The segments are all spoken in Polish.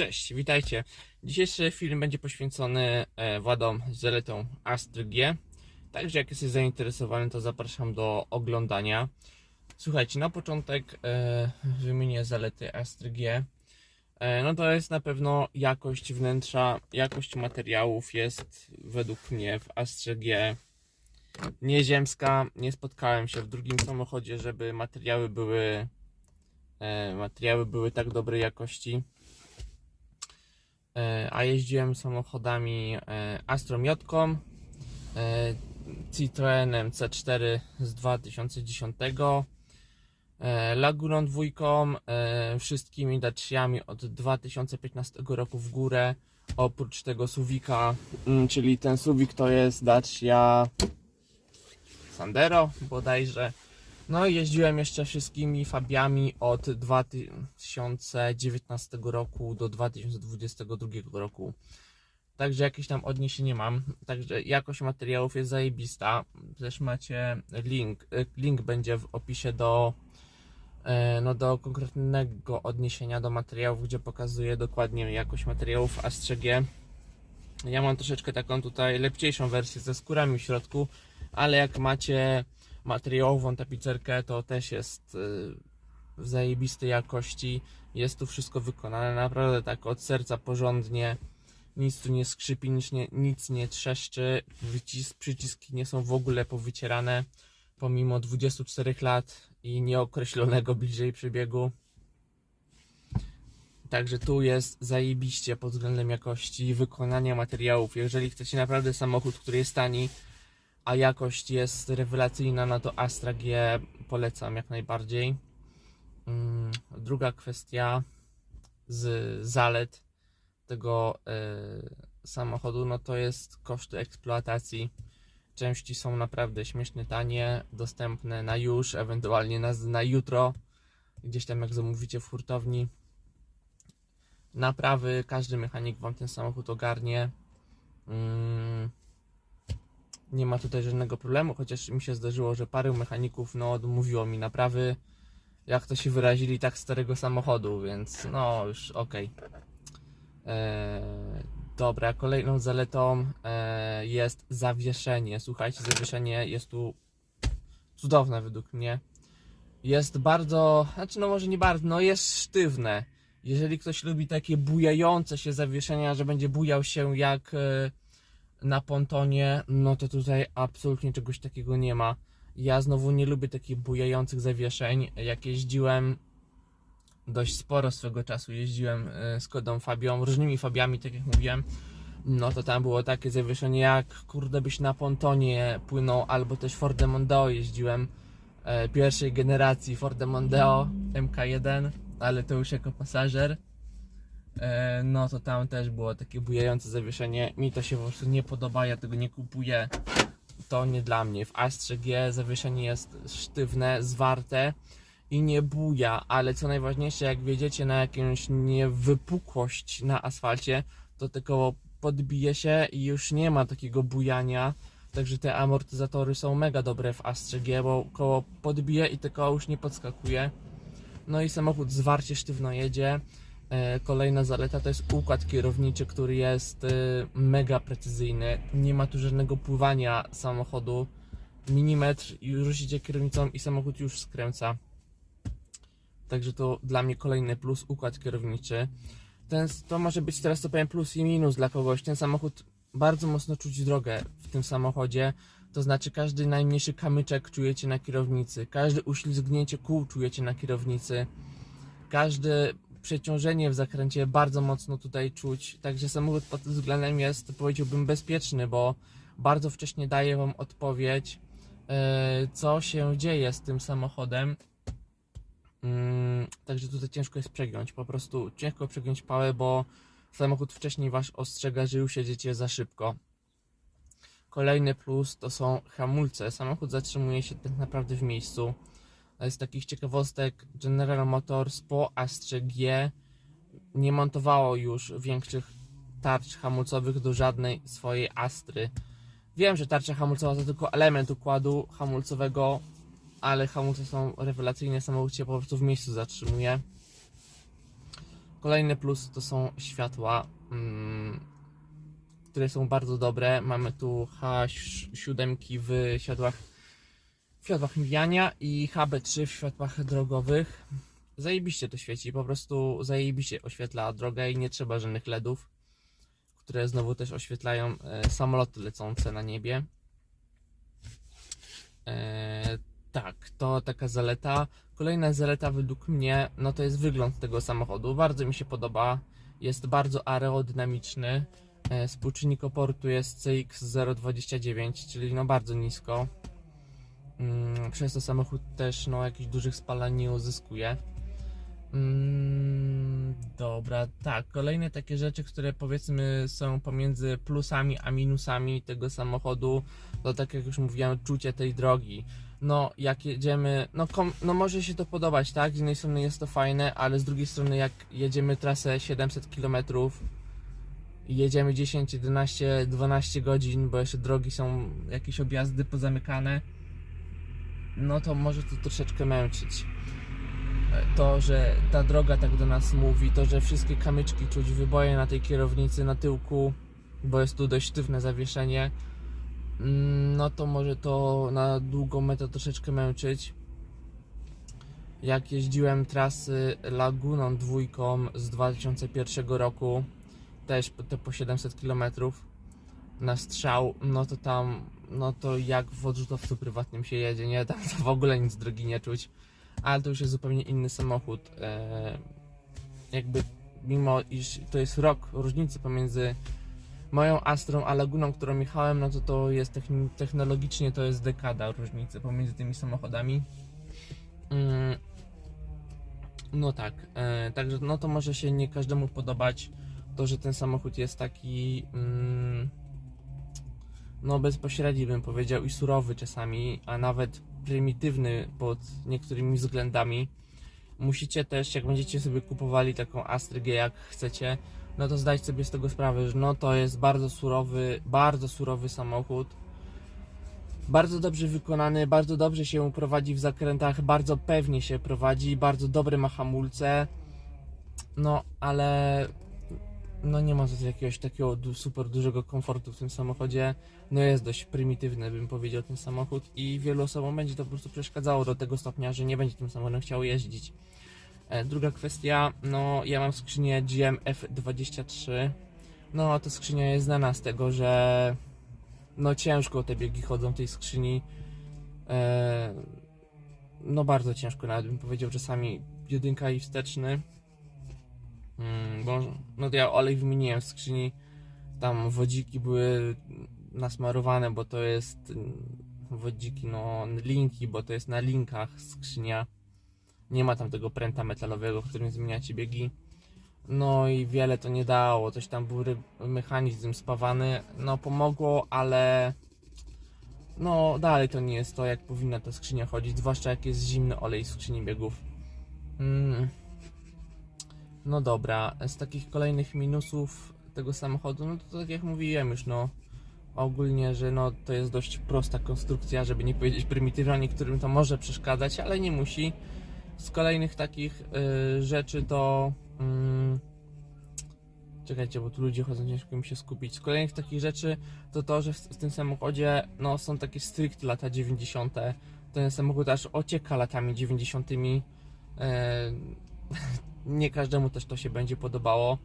Cześć, witajcie. Dzisiejszy film będzie poświęcony e, władom z zaletą Astry G. Także jak jesteś zainteresowany, to zapraszam do oglądania. Słuchajcie, na początek e, wymienię zalety Astry G. E, no to jest na pewno jakość wnętrza, jakość materiałów jest według mnie w Astrze G nieziemska. Nie spotkałem się w drugim samochodzie, żeby materiały były e, materiały były tak dobrej jakości. E, a jeździłem samochodami e, Astrą Jotką, e, Citroenem C4 z 2010, e, Laguną dwójką, wszystkimi Daciami od 2015 roku w górę, oprócz tego Suwika, mm, czyli ten Suwik to jest Dacia Sandero bodajże. No i jeździłem jeszcze wszystkimi Fabiami od 2019 roku do 2022 roku. Także jakieś tam odniesienie mam. Także jakość materiałów jest zajebista. Też macie link. Link będzie w opisie do, e, no do konkretnego odniesienia do materiałów, gdzie pokazuję dokładnie jakość materiałów Astrze. Ja mam troszeczkę taką tutaj lepciejszą wersję ze skórami w środku, ale jak macie materiałową tapicerkę, to też jest y, w zajebistej jakości. Jest tu wszystko wykonane naprawdę tak od serca porządnie. Nic tu nie skrzypi, nic nie, nic nie trzeszczy. Wycis, przyciski nie są w ogóle powycierane, pomimo 24 lat i nieokreślonego bliżej przebiegu. Także tu jest zajebiście pod względem jakości wykonania materiałów. Jeżeli chcecie naprawdę samochód, który jest tani, a jakość jest rewelacyjna, no to Astra G polecam jak najbardziej. Mm, Druga kwestia z zalet tego e, samochodu, no to jest koszty eksploatacji. Części są naprawdę śmiesznie tanie, dostępne na już, ewentualnie na, na jutro, gdzieś tam jak zamówicie w hurtowni. Naprawy, każdy mechanik Wam ten samochód ogarnie. Nie ma tutaj żadnego problemu, chociaż mi się zdarzyło, że parę mechaników no, odmówiło mi naprawy, jak to się wyrazili, tak starego samochodu, więc no już okej. Eee, Dobra, kolejną zaletą e, jest zawieszenie. Słuchajcie, zawieszenie jest tu cudowne według mnie. Jest bardzo, znaczy no może nie bardzo, no jest sztywne. Jeżeli ktoś lubi takie bujające się zawieszenia, że będzie bujał się jak e, na pontonie, no to tutaj absolutnie czegoś takiego nie ma. Ja znowu nie lubię takich bujających zawieszeń. Jak jeździłem dość sporo swego czasu, jeździłem e, z Kodą Fabią, różnymi Fabiami, tak jak mówiłem, no to tam było takie zawieszenie jak kurde byś na pontonie płynął, albo też Fordem Mondeo jeździłem e, pierwszej generacji Fordem Mondeo MK1, ale to już jako pasażer. E, no to tam też było takie bujające zawieszenie. Mi to się po prostu nie podoba, ja tego nie kupuję. To nie dla mnie. W Astrze G zawieszenie jest sztywne, zwarte i nie buja, ale co najważniejsze, jak wjedziecie na jakąś niewypukłość na asfalcie, to te koło podbije się i już nie ma takiego bujania. Także te amortyzatory są mega dobre w Astrze G, bo koło podbije i te koło już nie podskakuje. No i samochód zwarcie sztywno jedzie. E, Kolejna zaleta to jest układ kierowniczy, który jest e, mega precyzyjny. Nie ma tu żadnego pływania samochodu. Milimetr ruszycie kierownicą i samochód już skręca. Także to dla mnie kolejny plus, układ kierowniczy. Ten, to może być teraz to powiem plus i minus dla kogoś. Ten samochód bardzo mocno czuć drogę w tym samochodzie. To znaczy każdy najmniejszy kamyczek czujecie na kierownicy, każde uślizgnięcie kół czujecie na kierownicy, każde przeciążenie w zakręcie bardzo mocno tutaj czuć. Także samochód pod tym względem jest powiedziałbym bezpieczny, bo bardzo wcześnie daje wam odpowiedź, e, co się dzieje z tym samochodem. Mm, Także tutaj ciężko jest przegiąć. Po prostu ciężko przegiąć pałę, bo samochód wcześniej was ostrzega, że już za szybko. Kolejny plus to są hamulce. Samochód zatrzymuje się tak naprawdę w miejscu. Z takich ciekawostek General Motors po Astrze G nie montowało już większych tarcz hamulcowych do żadnej swojej Astry. Wiem, że tarcza hamulcowa to tylko element układu hamulcowego, ale hamulce są rewelacyjne, samochód się po prostu w miejscu zatrzymuje. Kolejny plus to są światła, mm, które są bardzo dobre. Mamy tu H7 w światłach, w światłach mijania i HB3 w światłach drogowych. Zajebiście to świeci, po prostu zajebiście oświetla drogę i nie trzeba żadnych LEDów, które znowu też oświetlają e, samoloty lecące na niebie. E, tak, to taka zaleta. Kolejna zaleta według mnie, no to jest wygląd tego samochodu. Bardzo mi się podoba. Jest bardzo aerodynamiczny. E, Współczynnik oporu tu jest CX029, czyli no bardzo nisko. Mm, Przez to samochód też no jakichś dużych spalań nie uzyskuje. Mm, Dobra, tak. Kolejne takie rzeczy, które powiedzmy są pomiędzy plusami a minusami tego samochodu, to tak jak już mówiłem, czucie tej drogi. No, jak jedziemy, no, kom, no może się to podobać, tak? Z jednej strony jest to fajne, ale z drugiej strony jak jedziemy trasę 700 km jedziemy 10, 11, 12 godzin, bo jeszcze drogi są jakieś objazdy pozamykane, no to może to troszeczkę męczyć to, że ta droga tak do nas mówi, to, że wszystkie kamyczki czuć, wyboje na tej kierownicy, na tyłku, bo jest tu dość sztywne zawieszenie, mm, no to może to na długą metę troszeczkę męczyć. Jak jeździłem trasy Laguną dwójką z 2001 roku, też te po 700 km na strzał, no to tam, no to jak w odrzutowcu prywatnym się jedzie, nie? Tam to w ogóle nic drogi nie czuć ale to już jest zupełnie inny samochód. E, jakby mimo iż to jest rok różnicy pomiędzy moją Astrą a Laguną, którą jechałem, no to to jest technologicznie to jest dekada różnicy pomiędzy tymi samochodami. Mm, no tak, e, także no to może się nie każdemu podobać to, że ten samochód jest taki mm, no bezpośredni bym powiedział i surowy czasami, a nawet prymitywny pod niektórymi względami. Musicie też, jak będziecie sobie kupowali taką Astrę G jak chcecie, no to zdać sobie z tego sprawę, że no to jest bardzo surowy, bardzo surowy samochód. Bardzo dobrze wykonany, bardzo dobrze się prowadzi w zakrętach, bardzo pewnie się prowadzi, bardzo dobre ma hamulce. No, ale no nie ma tutaj jakiegoś takiego super dużego komfortu w tym samochodzie. No jest dość prymitywny, bym powiedział, ten samochód i wielu osobom będzie to po prostu przeszkadzało do tego stopnia, że nie będzie tym samochodem chciał jeździć. E, Druga kwestia, no ja mam skrzynię GM F23. No to skrzynia jest znana z tego, że no ciężko te biegi chodzą w tej skrzyni. E, no bardzo ciężko nawet bym powiedział, czasami jedynka i wsteczny. Mm, bo no to ja olej wymieniłem w skrzyni. Tam wodziki były nasmarowane, bo to jest mm, wodziki, no linki, bo to jest na linkach skrzynia. Nie ma tam tego pręta metalowego, którym zmieniacie biegi. No i wiele to nie dało. Coś tam był mechanizm spawany. No pomogło, ale no dalej to nie jest to, jak powinna ta skrzynia chodzić. Zwłaszcza jak jest zimny olej w skrzyni biegów. Mm. No dobra, z takich kolejnych minusów tego samochodu, no to tak jak mówiłem już, no ogólnie, że no to jest dość prosta konstrukcja, żeby nie powiedzieć prymitywna, niektórym to może przeszkadzać, ale nie musi. Z kolejnych takich y, rzeczy to... Mm, czekajcie, bo tu ludzie chodzą, ciężko mi się skupić. Z kolejnych takich rzeczy to to, że w, w tym samochodzie no, są takie stricte lata 90. Ten samochód aż ocieka latami 90. E, nie każdemu też to się będzie podobało.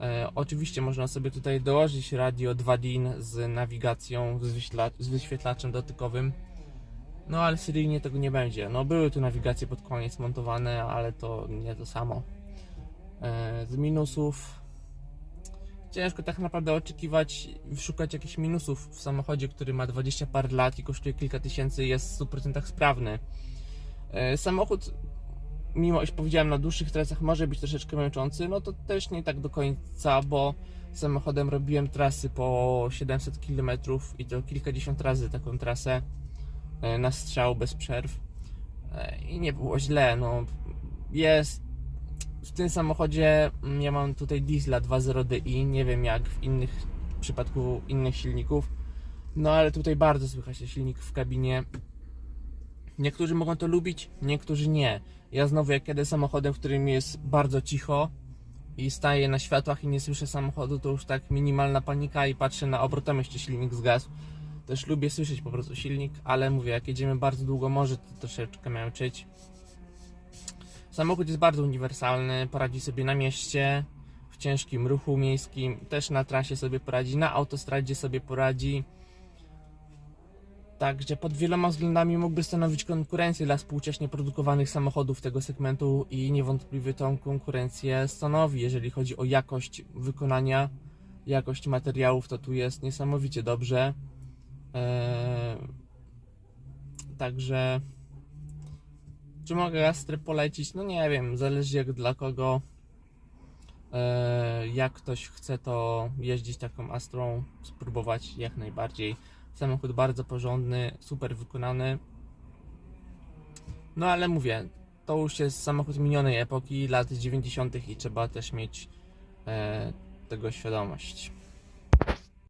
E, oczywiście można sobie tutaj dołożyć radio 2DIN z nawigacją, z, wyśla- z wyświetlaczem dotykowym. No ale seryjnie tego nie będzie. No były tu nawigacje pod koniec montowane, ale to nie to samo. E, z minusów ciężko tak naprawdę oczekiwać, szukać jakichś minusów w samochodzie, który ma 20 par lat i kosztuje kilka tysięcy jest w 100% sprawny. E, Samochód mimo iż powiedziałem na dłuższych trasach może być troszeczkę męczący, no to też nie tak do końca, bo samochodem robiłem trasy po 700 km i to kilkadziesiąt razy taką trasę e, na strzał bez przerw. E, i nie było źle, no. Jest w tym samochodzie mm, ja mam tutaj diesla 2.0 Di, nie wiem jak w innych w przypadku innych silników, no ale tutaj bardzo słychać silnik w kabinie. Niektórzy mogą to lubić, niektórzy nie. Ja znowu jak jadę samochodem, w którym jest bardzo cicho, i staję na światłach i nie słyszę samochodu, to już tak minimalna panika i patrzę na obrotem jeszcze silnik zgasł. Też lubię słyszeć po prostu silnik, ale mówię, jak jedziemy bardzo długo, może to troszeczkę męczyć. Samochód jest bardzo uniwersalny, poradzi sobie na mieście, w ciężkim ruchu miejskim, też na trasie sobie poradzi, na autostradzie sobie poradzi. Także pod wieloma względami mógłby stanowić konkurencję dla współcześnie produkowanych samochodów tego segmentu i niewątpliwie tą konkurencję stanowi, jeżeli chodzi o jakość wykonania, jakość materiałów, to tu jest niesamowicie dobrze. Eee, także czy mogę Astrę polecić? No nie wiem, zależy jak dla kogo. Eee, jak ktoś chce to jeździć taką Astrą, spróbować jak najbardziej. Samochód bardzo porządny, super wykonany. No ale mówię, to już jest samochód minionej epoki, lat 90. i trzeba też mieć e, tego świadomość.